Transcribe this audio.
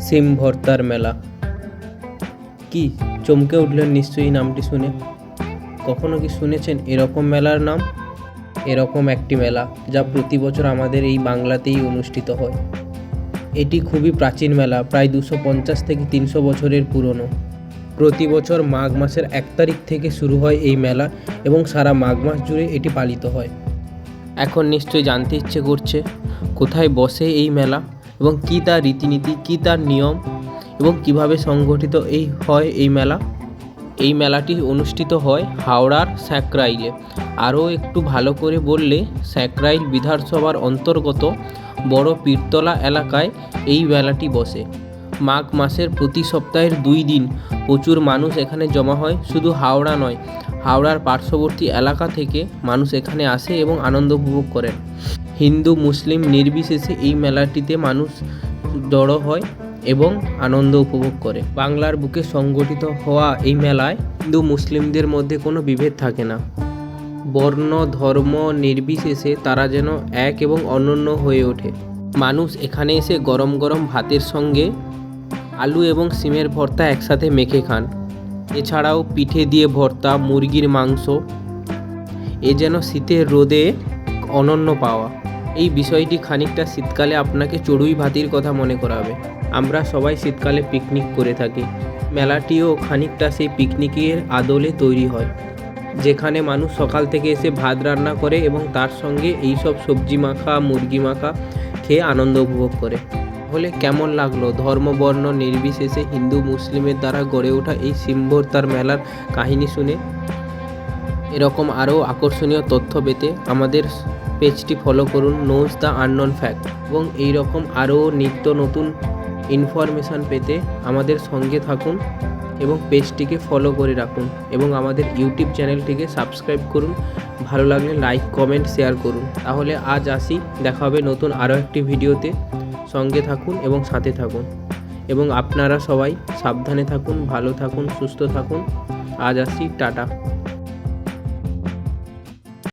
সিম ভর্তার মেলা। কি, চমকে উঠলেন নিশ্চয়ই নামটি শুনে? কখনো কি শুনেছেন এরকম মেলার নাম? এরকম একটি মেলা, যা প্রতি বছর আমাদের এই বাংলাতেই অনুষ্ঠিত হয়। এটি খুবই প্রাচীন মেলা, প্রায় দুশো পঞ্চাশ থেকে তিনশো বছরের পুরনো। প্রতি বছর মাঘ মাসের এক তারিখ থেকে শুরু হয় এই মেলা এবং সারা মাঘ মাস জুড়ে এটি পালিত হয়। এখন নিশ্চয়ই জানতে ইচ্ছে করছে, কোথায় বসে এই মেলা? এবং কী তার রীতিনীতি, কী তার নিয়ম এবং কীভাবে সংগঠিত এই হয় এই মেলা? এই মেলাটি অনুষ্ঠিত হয় হাওড়ার স্যাকরাইলে। আরও একটু ভালো করে বললে, স্যাকরাইল বিধানসভার অন্তর্গত বড় পীরতলা এলাকায় এই মেলাটি বসে। মাঘ মাসের প্রতি সপ্তাহের দুই দিন প্রচুর মানুষ এখানে জমা হয়, শুধু হাওড়া নয়। হাওড়ার পার্শ্ববর্তী এলাকা থেকে মানুষ এখানে আসে এবং আনন্দ উপভোগ করেন। হিন্দু, মুসলিম নির্বিশেষে এই মেলাটিতে মানুষ জড়ো হয় এবং আনন্দ উপভোগ করে। বাংলার বুকে সংগঠিত হওয়া এই মেলায় হিন্দু, মুসলিমদের মধ্যে কোনো বিভেদ থাকে না। বর্ণ, ধর্ম নির্বিশেষে তারা যেন এক এবং অনন্য হয়ে ওঠে। মানুষ এখানে এসে গরম গরম ভাতের সঙ্গে আলু এবং সিমের ভর্তা একসাথে মেখে খান। এছাড়াও পিঠে দিয়ে ভর্তা, মুরগির মাংস, এ যেন শীতের রোদে অনন্য পাওয়া। এই বিষয়টি খানিকটা শীতকালে আপনাকে চড়ুই ভাতির কথা মনে করাবে। আমরা সবাই শীতকালে পিকনিক করে থাকি। মেলাটিও খানিকটা সেই পিকনিকের আদলে তৈরি হয়, যেখানে মানুষ সকাল থেকে এসে ভাত রান্না করে এবং তার সঙ্গে এই সব সবজি মাখা, মুরগি মাখা খেয়ে আনন্দ উপভোগ করে। তাহলে কেমন লাগল? ধর্ম, বর্ণ, নির্বিশেষে হিন্দু, মুসলিমের দ্বারা গড়ে ওঠা এই সিম্বর্তার মেলার কাহিনী শুনে। এরকম আরও আকর্ষণীয় তথ্য পেতে আমাদের পেজটি ফলো করুন নোজ দ্য আননোন ফ্যাক্ট এবং এই রকম আরও নিত্য নতুন ইনফরমেশান পেতে আমাদের সঙ্গে থাকুন এবং পেজটিকে ফলো করে রাখুন এবং আমাদের ইউটিউব চ্যানেলটিকে সাবস্ক্রাইব করুন। ভালো লাগলে লাইক কমেন্ট শেয়ার করুন। তাহলে আজ আসি, দেখা হবে নতুন আরও একটি ভিডিওতে সঙ্গে থাকুন এবং সাথে থাকুন। এবং আপনারা সবাই সাবধানে থাকুন, ভালো থাকুন, সুস্থ থাকুন। আজ আসি, টাটা।